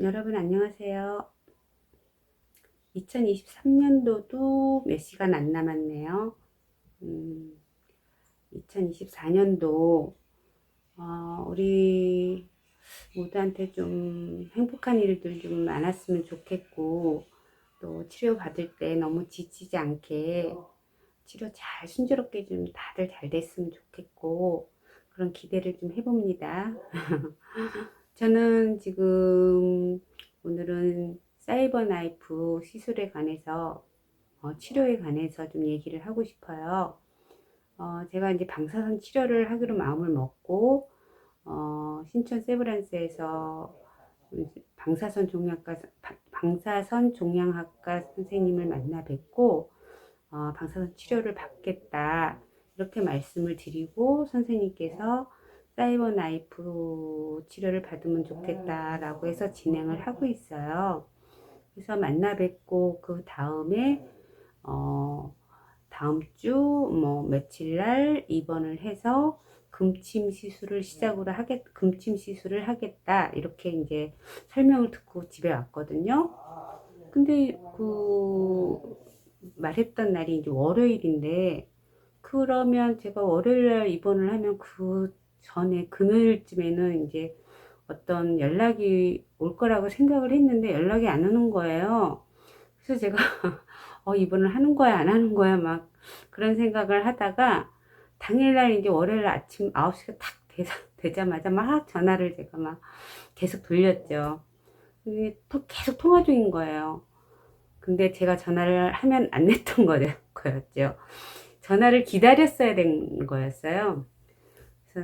여러분 안녕하세요. 2023년도도 몇 시간 안 남았네요. 음, 2024년도 어, 우리 모두한테 좀 행복한 일들 좀 많았으면 좋겠고 또 치료 받을 때 너무 지치지 않게 치료 잘 순조롭게 좀 다들 잘 됐으면 좋겠고 그런 기대를 좀 해봅니다. 저는 지금 오늘은 사이버 나이프 시술에 관해서 어, 치료에 관해서 좀 얘기를 하고 싶어요. 어, 제가 이제 방사선 치료를 하기로 마음을 먹고 어, 신촌 세브란스에서 방사선 종양학과 방사선 종양학과 선생님을 만나 뵙고 어, 방사선 치료를 받겠다 이렇게 말씀을 드리고 선생님께서 사이버 나이프 치료를 받으면 좋겠다라고 해서 진행을 하고 있어요. 그래서 만나 뵙고 그 다음에 어 다음 주 뭐 며칠 날 입원을 해서 금침 시술을 시작으로 하겠 금침 시술을 하겠다 이렇게 이제 설명을 듣고 집에 왔거든요. 근데 그 말했던 날이 이제 월요일인데 그러면 제가 월요일 날 입원을 하면 그 전에 금요일쯤에는 이제 어떤 연락이 올 거라고 생각을 했는데 연락이 안 오는 거예요. 그래서 제가 어, 입원을 하는 거야, 안 하는 거야, 막 그런 생각을 하다가 당일날 이제 월요일 아침 9시가 탁 되자 마자 막 전화를 제가 막 계속 돌렸죠. 계속 통화 중인 거예요. 근데 제가 전화를 하면 안 냈던 거였죠. 전화를 기다렸어야 된 거였어요.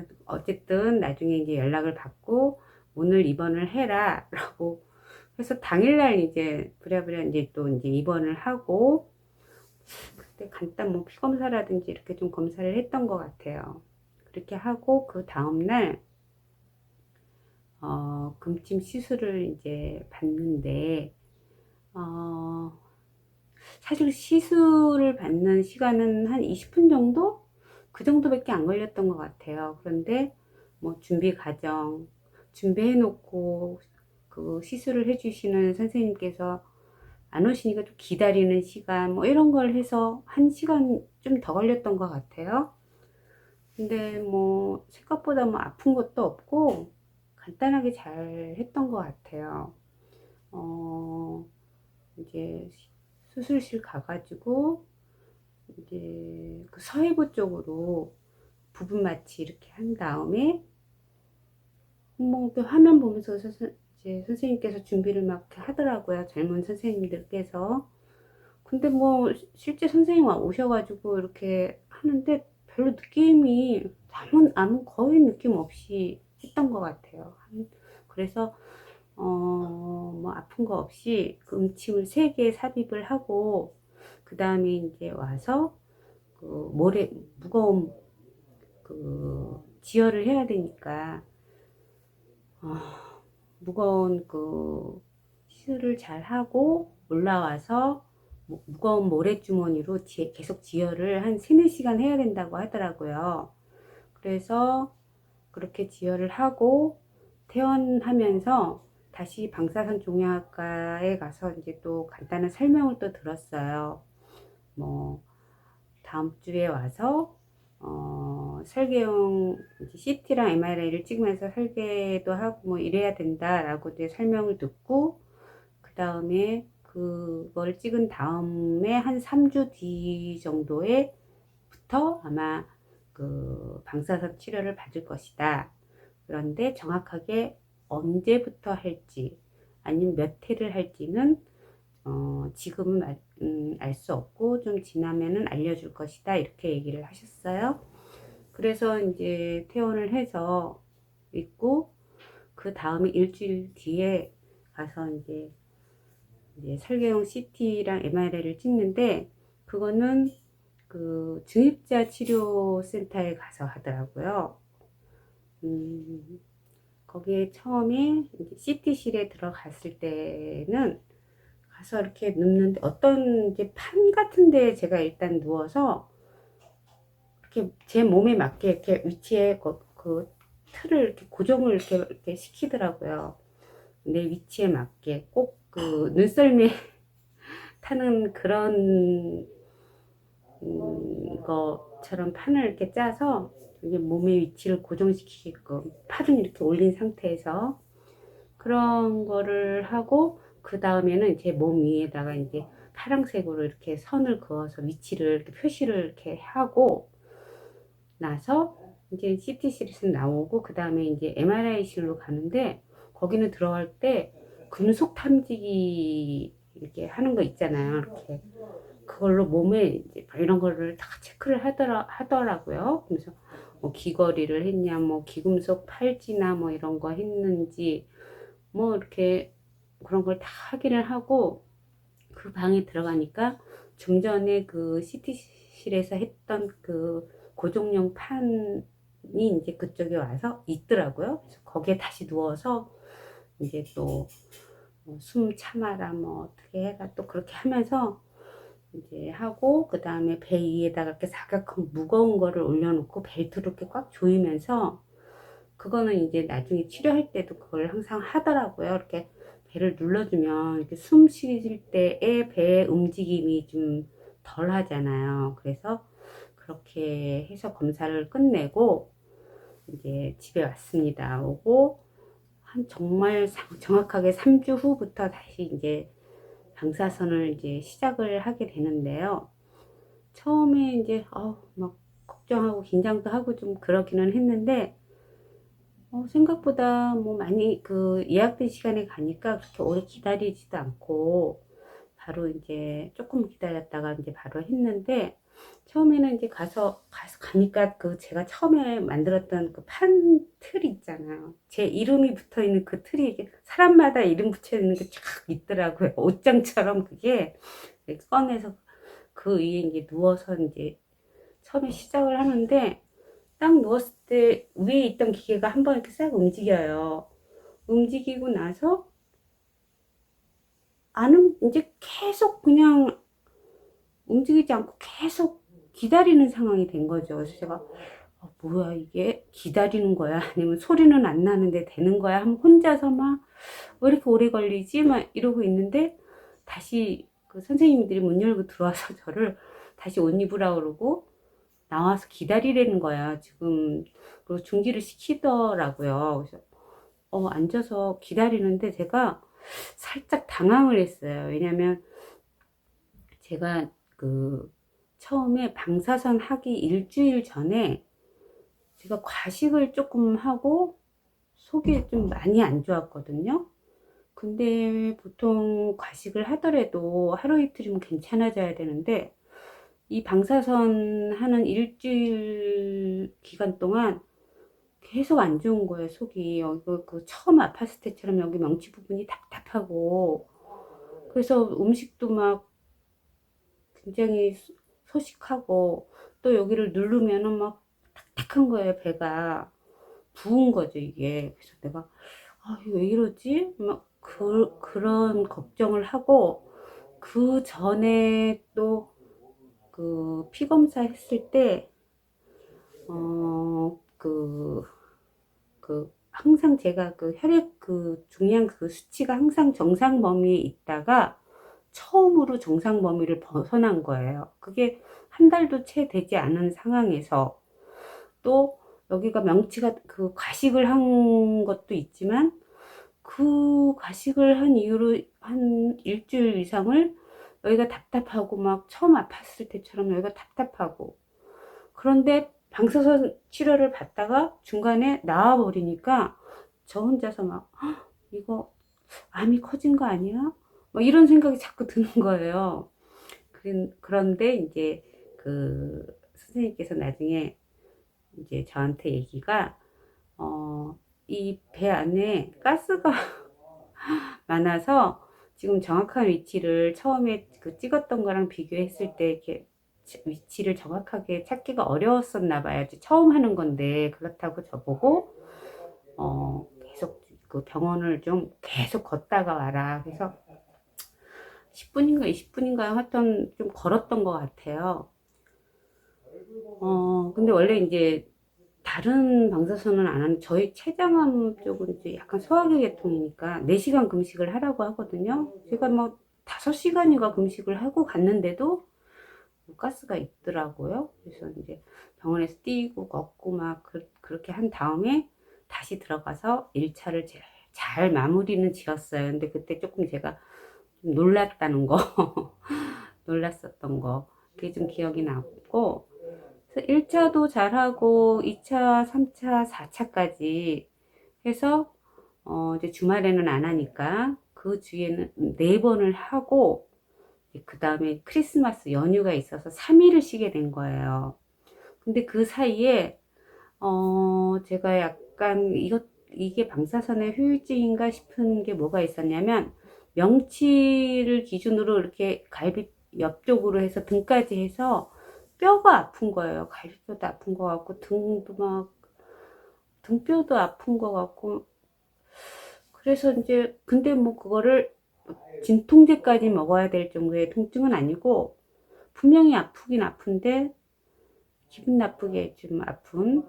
그래서 어쨌든 나중에 이제 연락을 받고 오늘 입원을 해라 라고 해서 당일날 이제 부랴부랴 이제 또 이제 입원을 하고 그때 간단 뭐 피검사라든지 이렇게 좀 검사를 했던 것 같아요. 그렇게 하고 그 다음날 어, 금침 시술을 이제 받는데 어, 사실 시술을 받는 시간은 한 20분 정도 그 정도밖에 안 걸렸던 것 같아요. 그런데 뭐 준비 과정 준비해 놓고 그 시술을 해주시는 선생님께서 안 오시니까 좀 기다리는 시간 뭐 이런 걸 해서 한 시간 좀 더 걸렸던 것 같아요. 근데 뭐 생각보다 뭐 아픈 것도 없고 간단하게 잘 했던 것 같아요. 어 이제 수술실 가가지고 이제 그 서해부 쪽으로 부분 마취 이렇게 한 다음에 뭐그 화면 보면서 선, 이제 선생님께서 준비를 막 하더라고요. 젊은 선생님들께서. 근데 뭐 실제 선생님 오셔가지고 이렇게 하는데 별로 느낌이 아무, 아무 거의 느낌 없이 했던 것 같아요. 그래서 어 뭐 아픈 거 없이 그 음침을 세 개 삽입을 하고 그 다음에 이제 와서 그 모래 무거운 그 지혈을 해야 되니까 어, 무거운 그 시술을 잘 하고 올라와서 무거운 모래주머니로 지, 계속 지혈을 한 3, 4시간 해야 된다고 하더라고요. 그래서 그렇게 지혈을 하고 퇴원하면서 다시 방사선 종양학과에 가서 이제 또 간단한 설명을 또 들었어요. 뭐 다음 주에 와서 어, 설계용 CT랑 MRI를 찍으면서 설계도 하고 뭐 이래야 된다라고 이제 설명을 듣고 그 다음에 그걸 찍은 다음에 한 3주 뒤 정도에부터 아마 그 방사선 치료를 받을 것이다. 그런데 정확하게 언제부터 할지 아니면 몇 회를 할지는 어, 지금은 알, 음, 수 없고 좀 지나면은 알려줄 것이다 이렇게 얘기를 하셨어요. 그래서 이제 퇴원을 해서 있고 그 다음에 일주일 뒤에 가서 이제, 이제 설계용 CT랑 MRI를 찍는데 그거는 그 중입자 치료 센터에 가서 하더라고요. 음, 거기에 처음에 CT실에 들어갔을 때는 가서 이렇게 눕는데 어떤 이제 판 같은 데 제가 일단 누워서 이렇게 제 몸에 맞게 이렇게 위치에 그, 그 틀을 이렇게 고정을 이렇게, 이렇게 시키더라고요. 내 위치에 맞게 꼭 그 눈썰매 타는 그런 음, 것처럼 판을 이렇게 짜서 이게 몸의 위치를 고정시키게끔 팔은 이렇게 올린 상태에서 그런 거를 하고 그 다음에는 제 몸 위에다가 이제 파란색으로 이렇게 선을 그어서 위치를 이렇게 표시를 이렇게 하고 나서 이제 CT실에서 나오고 그 다음에 이제 MRI실로 가는데 거기는 들어갈 때 금속 탐지기 이렇게 하는 거 있잖아요. 이렇게 그걸로 몸에 이런 거를 다 체크를 하더라 하더라고요. 그래서 뭐 귀걸이를 했냐, 뭐 귀금속 팔찌나 뭐 이런 거 했는지 뭐 이렇게 그런 걸 다 확인을 하고 그 방에 들어가니까 좀 전에 그 CT실에서 했던 그 고정용 판이 이제 그쪽에 와서 있더라고요. 그래서 거기에 다시 누워서 이제 또 숨 참아라 뭐 어떻게 해라 또 그렇게 하면서 이제 하고 그 다음에 배 위에다가 이렇게 사각형 무거운 거를 올려놓고 벨트로 이렇게 꽉 조이면서 그거는 이제 나중에 치료할 때도 그걸 항상 하더라고요. 이렇게 배를 눌러주면 이렇게 숨 쉬실 때의 배의 움직임이 좀 덜 하잖아요. 그래서 그렇게 해서 검사를 끝내고 이제 집에 왔습니다. 오고 한 정말 정확하게 3주 후부터 다시 이제 방사선을 이제 시작을 하게 되는데요. 처음에 이제 어, 막 걱정하고 긴장도 하고 좀 그러기는 했는데 어, 생각보다 뭐 많이 그 예약된 시간에 가니까 그렇게 오래 기다리지도 않고 바로 이제 조금 기다렸다가 이제 바로 했는데 처음에는 이제 가서 가서 가니까 그 제가 처음에 만들었던 그 판 틀이 있잖아요. 제 이름이 붙어 있는 그 틀이 사람마다 이름 붙여 있는 게 쫙 있더라고요. 옷장처럼 그게 꺼내서 그 위에 이제 누워서 이제 처음에 시작을 하는데 딱 누웠을 때 위에 있던 기계가 한번 이렇게 싹 움직여요. 움직이고 나서 안은 이제 계속 그냥 움직이지 않고 계속 기다리는 상황이 된 거죠. 그래서 제가 어, 뭐야 이게 기다리는 거야 아니면 소리는 안 나는데 되는 거야 하면 혼자서 막 왜 이렇게 오래 걸리지 막 이러고 있는데 다시 그 선생님들이 문 열고 들어와서 저를 다시 옷 입으라 그러고 나와서 기다리라는 거야. 지금 그리고 중지를 시키더라고요. 그래서 어 앉아서 기다리는데 제가 살짝 당황을 했어요. 왜냐면 제가 그 처음에 방사선 하기 일주일 전에 제가 과식을 조금 하고 속이 좀 많이 안 좋았거든요. 근데 보통 과식을 하더라도 하루 이틀이면 괜찮아져야 되는데 이 방사선 하는 일주일 기간 동안 계속 안 좋은 거예요, 속이. 여기 그 처음 아팠을 때처럼 여기 명치 부분이 답답하고. 그래서 음식도 막 굉장히 소식하고 또 여기를 누르면은 막 탁탁한 거예요 배가. 부은 거죠 이게. 그래서 내가 아, 왜 이러지? 막 그, 그런 걱정을 하고 그 전에 또 그 피검사 했을 때 어 그 그 항상 제가 그 혈액 그 중량 그 수치가 항상 정상 범위에 있다가 처음으로 정상 범위를 벗어난 거예요. 그게 한 달도 채 되지 않은 상황에서 또 여기가 명치가 그 과식을 한 것도 있지만 그 과식을 한 이후로 한 일주일 이상을 여기가 답답하고 막 처음 아팠을 때처럼 여기가 답답하고 그런데 방사선 치료를 받다가 중간에 나와버리니까 저 혼자서 막 이거 암이 커진 거 아니야? 뭐 이런 생각이 자꾸 드는 거예요. 그런데 이제 그 선생님께서 나중에 이제 저한테 얘기가 어, 이 배 안에 가스가 많아서 지금 정확한 위치를 처음에 그 찍었던 거랑 비교했을 때 이렇게 위치를 정확하게 찾기가 어려웠었나 봐요. 처음 하는 건데 그렇다고 저보고 어, 계속 그 병원을 좀 계속 걷다가 와라. 그래서 10분인가 20분인가 하여튼 좀 걸었던 것 같아요. 어, 근데 원래 이제 다른 방사선은 안 하는 저희 췌장암 쪽은 이제 약간 소화기 계통이니까 4시간 금식을 하라고 하거든요. 제가 뭐 5시간인가 금식을 하고 갔는데도 가스가 있더라고요. 그래서 이제 병원에서 뛰고 걷고 막 그, 렇게한 다음에 다시 들어가서 1차를 잘, 잘 마무리는 지었어요. 근데 그때 조금 제가 좀 놀랐다는 거, 놀랐었던 거, 그게 좀 기억이 남고, 그래서 1차도 잘하고, 2차, 3차, 4차까지 해서, 어, 이제 주말에는 안 하니까, 그 주에는 4번을 하고, 그 다음에 크리스마스 연휴가 있어서 3일을 쉬게 된 거예요. 근데 그 사이에, 어, 제가 약간, 이것, 이게 방사선의 효율증인가 싶은 게 뭐가 있었냐면, 명치를 기준으로 이렇게 갈비 옆쪽으로 해서 등까지 해서 뼈가 아픈 거예요. 갈비뼈도 아픈 거 같고, 등도 막, 등뼈도 아픈 거 같고, 그래서 이제, 근데 뭐 그거를 진통제까지 먹어야 될 정도의 통증은 아니고, 분명히 아프긴 아픈데, 기분 나쁘게 좀 아픈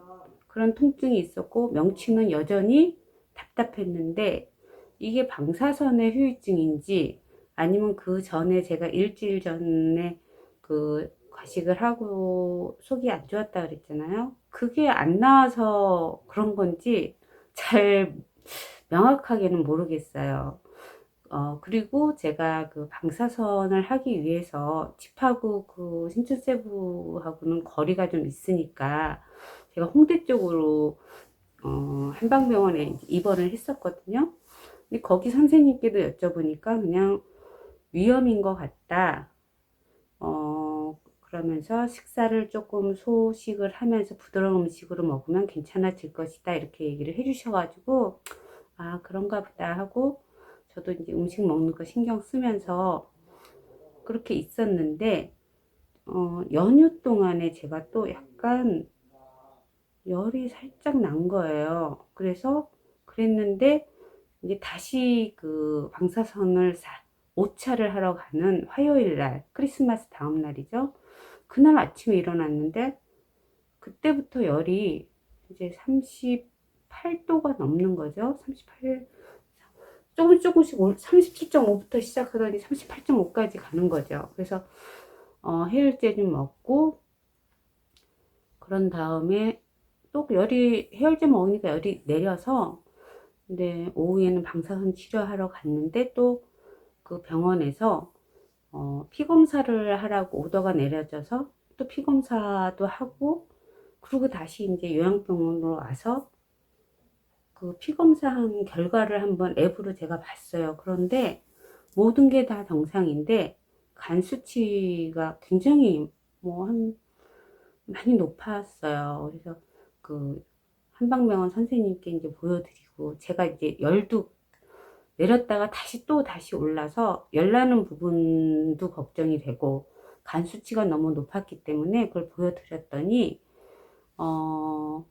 그런 통증이 있었고, 명치는 여전히 답답했는데, 이게 방사선의 후유증인지, 아니면 그 전에 제가 일주일 전에 그 과식을 하고 속이 안 좋았다 그랬잖아요. 그게 안 나와서 그런 건지 잘 명확하게는 모르겠어요. 어, 그리고 제가 그 방사선을 하기 위해서 집하고 그 신천세부하고는 거리가 좀 있으니까 제가 홍대 쪽으로 어, 한방병원에 입원을 했었거든요. 근데 거기 선생님께도 여쭤보니까 그냥 위험인 것 같다. 어, 그러면서 식사를 조금 소식을 하면서 부드러운 음식으로 먹으면 괜찮아질 것이다. 이렇게 얘기를 해주셔가지고, 아, 그런가 보다 하고, 저도 이제 음식 먹는 거 신경 쓰면서 그렇게 있었는데, 어, 연휴 동안에 제가 또 약간 열이 살짝 난 거예요. 그래서 그랬는데, 이제 다시 그 방사선을 5차를 하러 가는 화요일 날, 크리스마스 다음 날이죠. 그날 아침에 일어났는데, 그때부터 열이 이제 38도가 넘는 거죠. 38, 조금 조금씩 37.5부터 시작하더니 38.5까지 가는 거죠. 그래서 어, 해열제 좀 먹고 그런 다음에 또 열이 해열제 먹으니까 열이 내려서 근데 오후에는 방사선 치료하러 갔는데 또 그 병원에서 어, 피 검사를 하라고 오더가 내려져서 또 피 검사도 하고 그리고 다시 이제 요양병원으로 와서 그 피 검사한 결과를 한번 앱으로 제가 봤어요. 그런데 모든 게 다 정상인데 간 수치가 굉장히 뭐 한 많이 높았어요. 그래서 그 한방병원 선생님께 이제 보여드리고 제가 이제 열도 내렸다가 다시 또 다시 올라서 열나는 부분도 걱정이 되고 간 수치가 너무 높았기 때문에 그걸 보여드렸더니 어,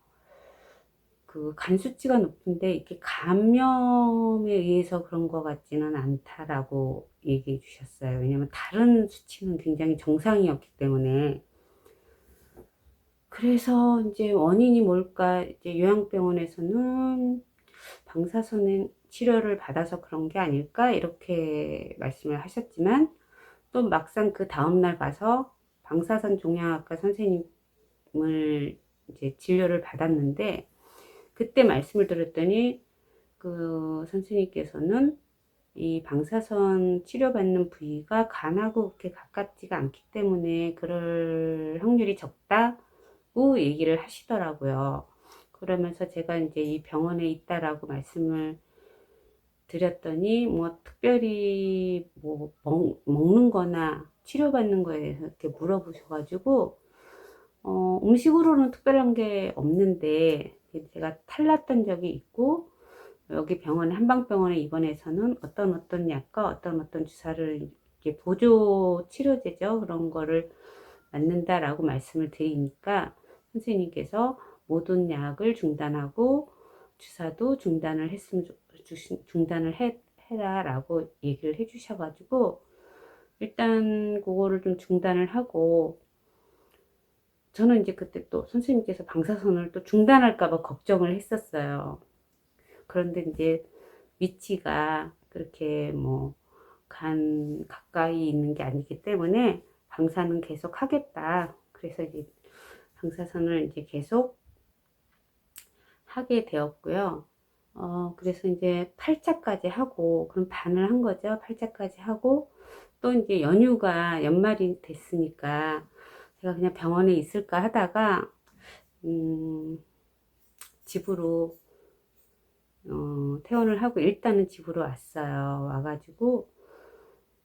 그 간 수치가 높은데 이렇게 감염에 의해서 그런 것 같지는 않다라고 얘기해 주셨어요. 왜냐면 다른 수치는 굉장히 정상이었기 때문에 그래서 이제 원인이 뭘까 이제 요양병원에서는 방사선은 치료를 받아서 그런 게 아닐까 이렇게 말씀을 하셨지만 또 막상 그 다음날 가서 방사선 종양학과 선생님을 이제 진료를 받았는데 그때 말씀을 들었더니 그 선생님께서는 이 방사선 치료받는 부위가 간하고 그렇게 가깝지가 않기 때문에 그럴 확률이 적다 고 얘기를 하시더라고요. 그러면서 제가 이제 이 병원에 있다라고 말씀을 드렸더니 뭐 특별히 뭐 먹, 먹는 거나 치료받는 거에 대해서 이렇게 물어보셔가지고 어, 음식으로는 특별한 게 없는데 제가 탈났던 적이 있고 여기 병원에 한방병원에 입원해서는 어떤 어떤 약과 어떤 어떤 주사를 이렇게 보조 치료제죠. 그런 거를 맞는다라고 말씀을 드리니까 선생님께서 모든 약을 중단하고 주사도 중단을 했으면 중단을 해, 해라 라고 얘기를 해주셔가지고 일단 그거를 좀 중단을 하고 저는 이제 그때 또 선생님께서 방사선을 또 중단할까봐 걱정을 했었어요. 그런데 이제 위치가 그렇게 뭐 간 가까이 있는 게 아니기 때문에 방사는 계속 하겠다. 그래서 이제 방사선을 이제 계속 하게 되었고요. 어, 그래서 이제 8차까지 하고, 그럼 반을 한 거죠. 8차까지 하고, 또 이제 연휴가 연말이 됐으니까, 제가 그냥 병원에 있을까 하다가, 음, 집으로, 어, 퇴원을 하고, 일단은 집으로 왔어요. 와가지고,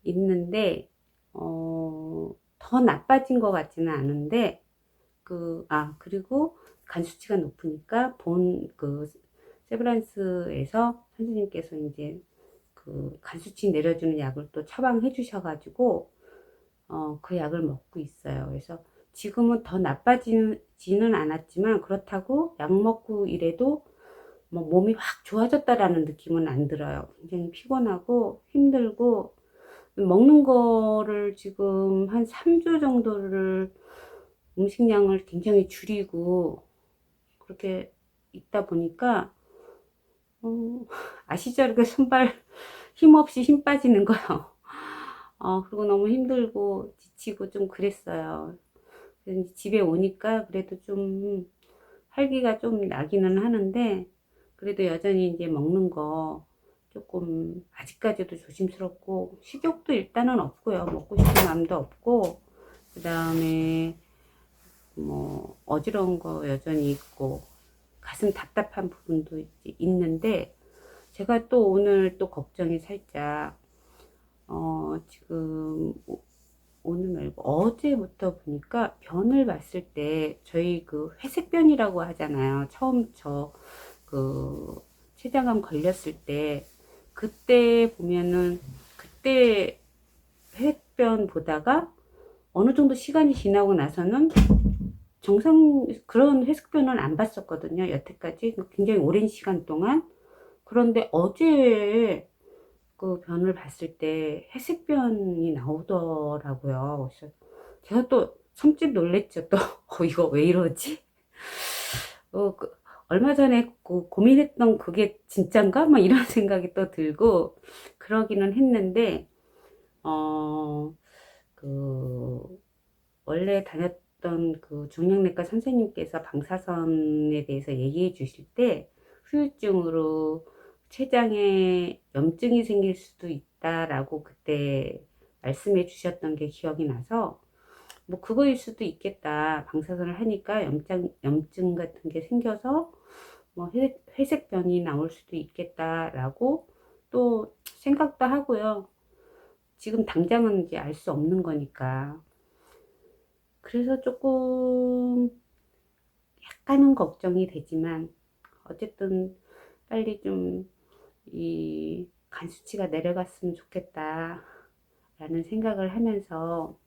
있는데, 어, 더 나빠진 것 같지는 않은데, 그, 아, 그리고 간 수치가 높으니까 본, 그, 세브란스에서 선생님께서 이제 그 간 수치 내려주는 약을 또 처방해 주셔가지고, 어, 그 약을 먹고 있어요. 그래서 지금은 더 나빠지는 않았지만, 그렇다고 약 먹고 이래도 뭐 몸이 확 좋아졌다라는 느낌은 안 들어요. 굉장히 피곤하고 힘들고, 먹는 거를 지금 한 3주 정도를 음식량을 굉장히 줄이고 그렇게 있다 보니까 어, 아시죠? 이렇게 손발 힘없이 힘 빠지는 거요. 어, 그리고 너무 힘들고 지치고 좀 그랬어요. 집에 오니까 그래도 좀 활기가 좀 나기는 하는데 그래도 여전히 이제 먹는 거 조금 아직까지도 조심스럽고 식욕도 일단은 없고요. 먹고 싶은 마음도 없고 그 다음에 뭐 어지러운 거 여전히 있고 가슴 답답한 부분도 있는데 제가 또 오늘 또 걱정이 살짝 어 지금 오늘 말고 어제부터 보니까 변을 봤을 때 저희 그 회색 변이라고 하잖아요. 처음 저 그 췌장암 걸렸을 때 그때 보면은 그때 회색변 보다가 어느 정도 시간이 지나고 나서는 정상 그런 회색변은 안 봤었거든요. 여태까지 굉장히 오랜 시간 동안. 그런데 어제 그 변을 봤을 때 회색 변이 나오더라고요. 그래서 제가 또 섬집 놀랬죠. 또 어, 이거 왜 이러지? 어, 그, 얼마 전에 그 고민했던 그게 진짠가? 막 이런 생각이 또 들고 그러기는 했는데 어, 그 원래 다녔 던그 중량내과 선생님께서 방사선에 대해서 얘기해 주실 때 후유증으로 췌장에 염증이 생길 수도 있다라고 그때 말씀해 주셨던 게 기억이 나서 뭐 그거일 수도 있겠다. 방사선을 하니까 염증, 염증 같은 게 생겨서 뭐 회색, 회색변이 나올 수도 있겠다라고 또 생각도 하고요. 지금 당장은 이제 알 수 없는 거니까. 그래서 조금 약간은 걱정이 되지만 어쨌든 빨리 좀 이 간 수치가 내려갔으면 좋겠다 라는 생각을 하면서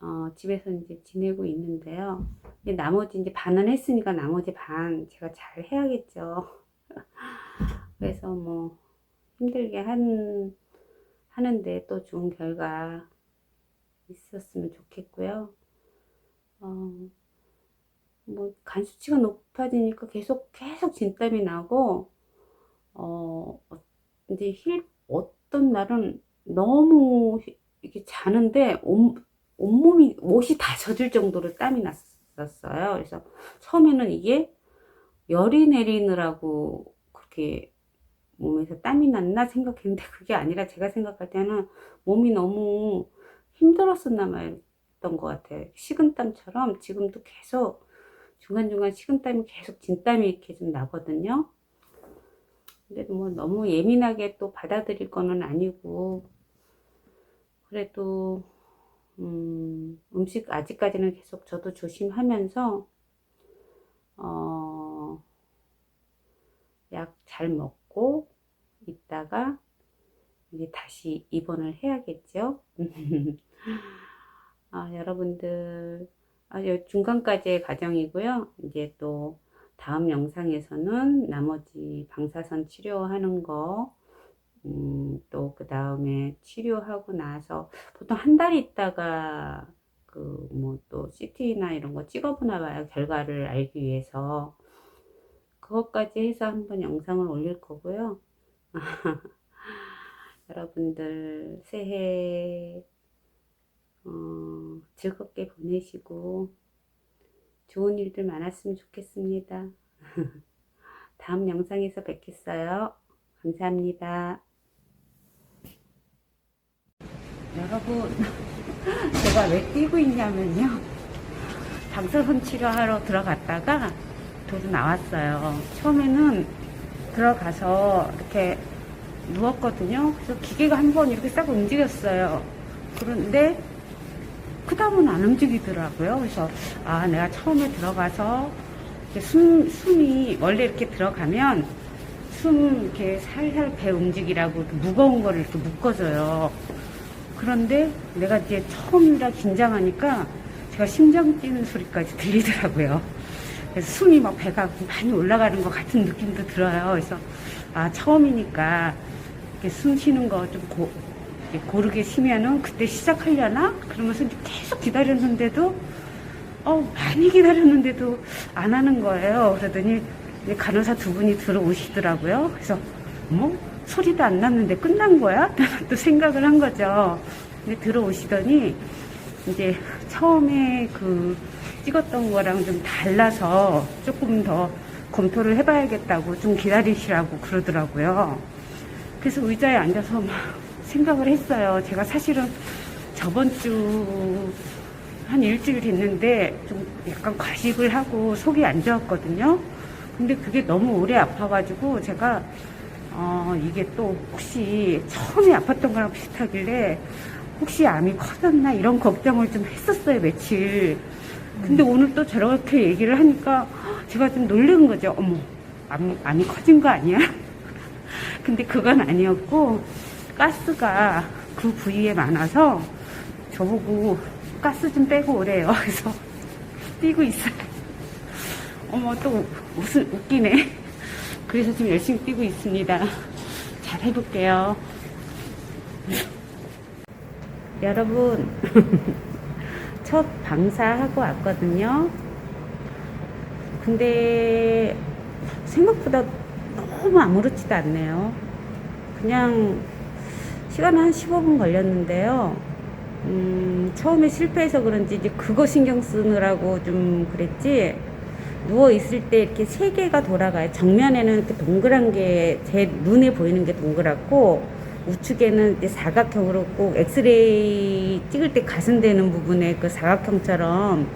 어, 집에서 이제 지내고 있는데요. 이제 나머지 이제 반은 했으니까 나머지 반 제가 잘 해야겠죠. 그래서 뭐 힘들게 한 하는데 또 좋은 결과 있었으면 좋겠고요. 어, 뭐 간 수치가 높아지니까 계속 계속 진땀이 나고 어 이제 힐 어떤 날은 너무 이렇게 자는데 온, 온몸이 옷이 다 젖을 정도로 땀이 났었어요. 그래서 처음에는 이게 열이 내리느라고 그렇게 몸에서 땀이 났나 생각했는데 그게 아니라 제가 생각할 때는 몸이 너무 힘들었었나 말던 것 같아요. 식은땀처럼 지금도 계속 중간중간 식은땀이 계속 진땀이 이렇게 좀 나거든요. 근데 뭐 너무 예민하게 또 받아들일 거는 아니고 그래도 음, 음식 아직까지는 계속 저도 조심하면서 어, 약 잘 먹고 있다가 이제 다시 입원을 해야겠죠. 아, 여러분들 아, 중간까지의 과정이고요. 이제 또 다음 영상에서는 나머지 방사선 치료하는 거 음, 또 그 다음에 치료하고 나서 보통 한 달 있다가 그그뭐또 CT나 이런 거 찍어보나 봐요. 결과를 알기 위해서. 그것까지 해서 한번 영상을 올릴 거고요. 여러분들 새해 어, 즐겁게 보내시고 좋은 일들 많았으면 좋겠습니다. 다음 영상에서 뵙겠어요. 감사합니다. 여러분, 제가 왜 뛰고 있냐면요. 방사선 치료하러 들어갔다가 도로 나왔어요. 처음에는 들어가서 이렇게 누웠거든요. 그래서 기계가 한 번 이렇게 싹 움직였어요. 그런데 그 다음은 안 움직이더라고요. 그래서 아 내가 처음에 들어가서 숨 숨이 원래 이렇게 들어가면 숨 이렇게 살살 배 움직이라고 무거운 거를 이렇게 묶어줘요. 그런데 내가 이제 처음이라 긴장하니까 제가 심장 뛰는 소리까지 들리더라고요. 그래서 숨이 막 배가 많이 올라가는 것 같은 느낌도 들어요. 그래서 아 처음이니까 이렇게 숨 쉬는 거 좀 고르게 쉬면은 그때 시작하려나? 그러면서 계속 기다렸는데도 어 많이 기다렸는데도 안 하는 거예요. 그러더니 간호사 두 분이 들어오시더라고요. 그래서 뭐 소리도 안 났는데 끝난 거야? 또 생각을 한 거죠. 근데 들어오시더니 이제 처음에 그 찍었던 거랑 좀 달라서 조금 더 검토를 해봐야겠다고 좀 기다리시라고 그러더라고요. 그래서 의자에 앉아서 막 생각을 했어요. 제가 사실은 저번 주 한 일주일 됐는데 좀 약간 과식을 하고 속이 안 좋았거든요. 근데 그게 너무 오래 아파가지고 제가 어, 이게 또 혹시 처음에 아팠던 거랑 비슷하길래 혹시 암이 커졌나 이런 걱정을 좀 했었어요, 며칠. 근데 오늘 또 저렇게 얘기를 하니까 제가 좀 놀란 거죠. 어머, 암, 암이 커진 거 아니야? 근데 그건 아니었고, 가스가 그 부위에 많아서 저보고 가스 좀 빼고 오래요. 그래서 뛰고 있어요. 어머, 또 무슨 웃기네. 그래서 지금 열심히 뛰고 있습니다. 잘 해볼게요. 여러분, 첫 방사하고 왔거든요. 근데 생각보다 너무 아무렇지도 않네요. 그냥 시간은 한 15분 걸렸는데요. 음, 처음에 실패해서 그런지 이제 그거 신경 쓰느라고 좀 그랬지. 누워 있을 때 이렇게 세 개가 돌아가요. 정면에는 이렇게 동그란 게 제 눈에 보이는 게 동그랗고 우측에는 이제 사각형으로 꼭 엑스레이 찍을 때 가슴되는 부분에 그 사각형처럼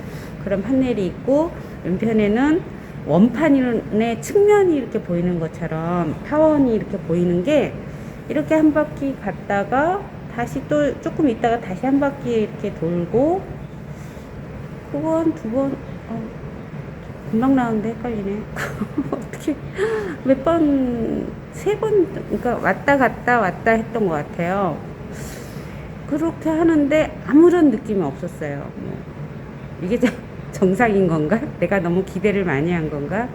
그런 판넬이 있고 왼편에는 원판의 측면이 이렇게 보이는 것처럼 타원이 이렇게 보이는 게 이렇게 한 바퀴 갔다가 다시 또 조금 있다가 다시 한 바퀴 이렇게 돌고 그건 두 번, 어, 금방 나오는데 헷갈리네. 어떻게 몇 번, 세 번, 그러니까 왔다 갔다 왔다 했던 것 같아요. 그렇게 하는데 아무런 느낌이 없었어요. 뭐, 이게 정상인 건가? 내가 너무 기대를 많이 한 건가?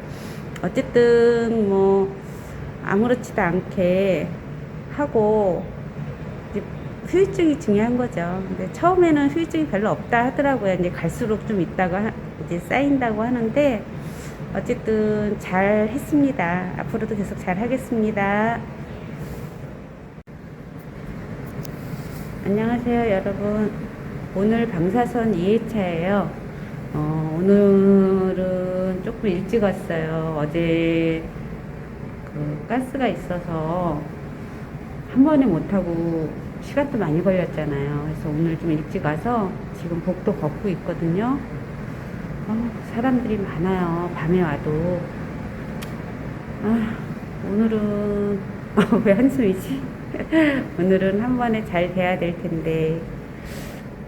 어쨌든 뭐 아무렇지도 않게 하고 이제 후유증이 중요한 거죠. 근데 처음에는 후유증이 별로 없다 하더라고요. 이제 갈수록 좀 있다가 하- 이제 쌓인다고 하는데 어쨌든 잘 했습니다. 앞으로도 계속 잘 하겠습니다. 안녕하세요, 여러분. 오늘 방사선 2회차예요. 어, 오늘은 조금 일찍 왔어요. 어제 그 가스가 있어서 한 번에 못하고 시간도 많이 걸렸잖아요. 그래서 오늘 좀 일찍 와서 지금 복도 걷고 있거든요. 어, 사람들이 많아요. 밤에 와도. 아, 오늘은, 왜 한숨이지? 오늘은 한 번에 잘 돼야 될 텐데.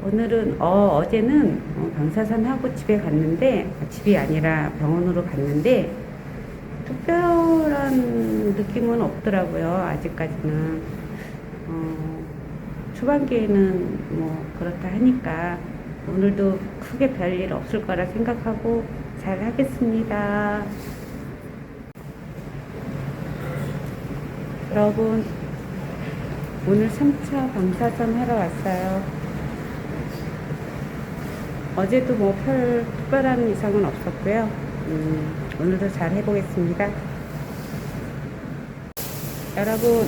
오늘은, 어, 어제는 어, 방사선 하고 집에 갔는데, 아, 집이 아니라 병원으로 갔는데, 특별한 느낌은 없더라고요. 아직까지는. 어, 초반기에는 뭐 그렇다 하니까 오늘도 크게 별일 없을 거라 생각하고 잘 하겠습니다. 여러분, 오늘 3차 방사선 하러 왔어요. 어제도 뭐 별 특별한 이상은 없었고요. 음, 오늘도 잘 해보겠습니다. 여러분,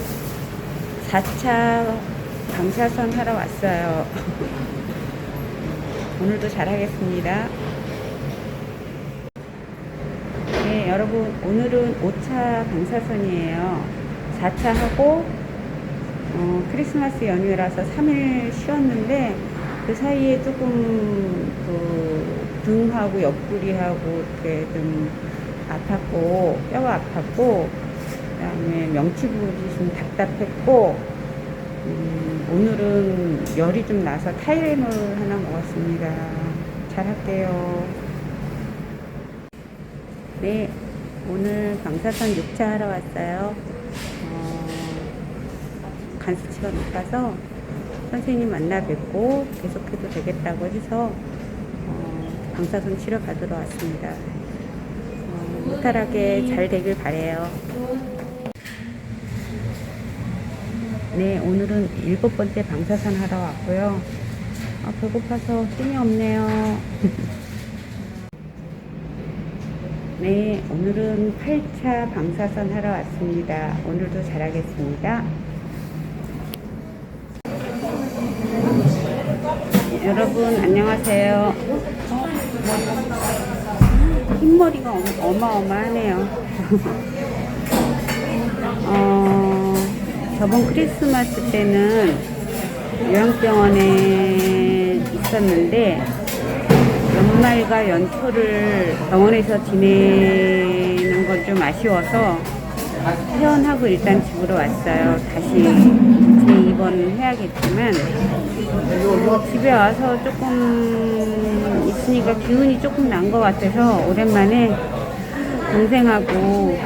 4차 방사선 하러 왔어요. 오늘도 잘 하겠습니다. 네, 여러분, 오늘은 5차 방사선이에요. 4차 하고, 어, 크리스마스 연휴라서 3일 쉬었는데, 그 사이에 조금, 그, 등하고 옆구리하고 이렇게 좀 아팠고, 뼈가 아팠고, 그 다음에 명치 부분이 좀 답답했고, 음, 오늘은 열이 좀 나서 타이레놀 하나 먹었습니다. 잘 할게요. 네, 오늘 방사선 6차 하러 왔어요. 어, 간수치가 높아서 선생님 만나 뵙고 계속해도 되겠다고 해서 어, 방사선 치료 받으러 왔습니다. 어, 무탈하게 잘 되길 바래요. 네, 오늘은 일곱 번째 방사선 하러 왔고요. 아, 배고파서 힘이 없네요. 네, 오늘은 8차 방사선 하러 왔습니다. 오늘도 잘하겠습니다. 여러분, 안녕하세요. 흰머리가 엄- 어마어마하네요. 어, 저번 크리스마스 때는 요양병원에 있었는데, 연말과 연초를 병원에서 지내는 건 좀 아쉬워서 퇴원하고 일단 집으로 왔어요. 다시 재입원 해야겠지만 집에 와서 조금 있으니까 기운이 조금 난 것 같아서 오랜만에 동생하고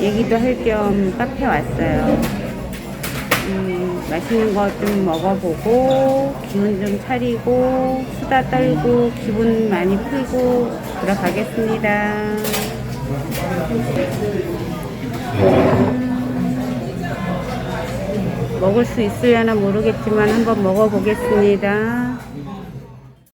얘기도 할 겸 카페 왔어요. 음, 맛있는 거 좀 먹어보고 기운 좀 차리고 수다 떨고 기분 많이 풀고 들어가겠습니다. 음, 먹을 수 있으려나 모르겠지만 한번 먹어보겠습니다.